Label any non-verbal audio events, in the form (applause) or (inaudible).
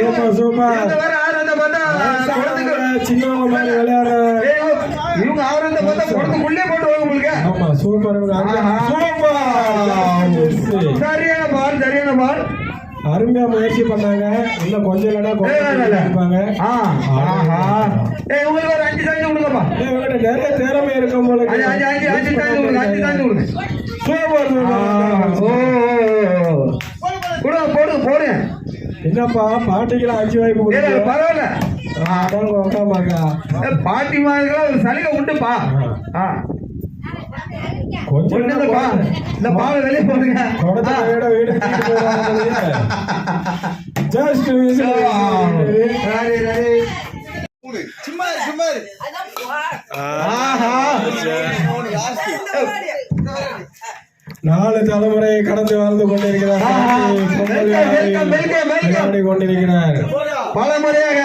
Super super சின்னவங்க மாதிரி விளையாடுற ஏய், இவங்க ஆனந்த பார்த்தா குளத்துக்குள்ளே போட்டுருவாங்க உங்களுக்கு ஆமா சூப்பர். சூப்பர் சரியான பால் சரியான பால் அருமையா முயற்சி பண்ணாங்க கொஞ்சம் ஏய், இல்ல, இல்ல. இருப்பாங்க. ஏய், உங்களுக்கு ஒரு அஞ்சு சாஞ்சு கொடுங்கப்பா இவங்ககிட்ட நிறைய திறமை இருக்கும் போல அஞ்சு அஞ்சு அஞ்சு சாஞ்சு கொடுங்க அஞ்சு சூப்பர் ஓ சூப்பர் ஓ, என்னப்பா பாட்டிக்கெல்லாம் அஞ்சு வாய்ப்பு கொடுத்து பரவாயில்ல. உட்காமாக்கா ஏய், பாட்டி மாதிரிலாம் ஒரு சலுகை உண்டுப்பா. ஆ. கொஞ்சம் ஒண்ணு இந்த பாவை வெளியே போடுங்க. (laughs) ஜஸ்ட். சும்மா. ஆஹா. நாலு தலைமுறை கடந்து வாழ்ந்து கொண்டிருக்கிறார் கொண்டிருக்கிறார் பல முறையாக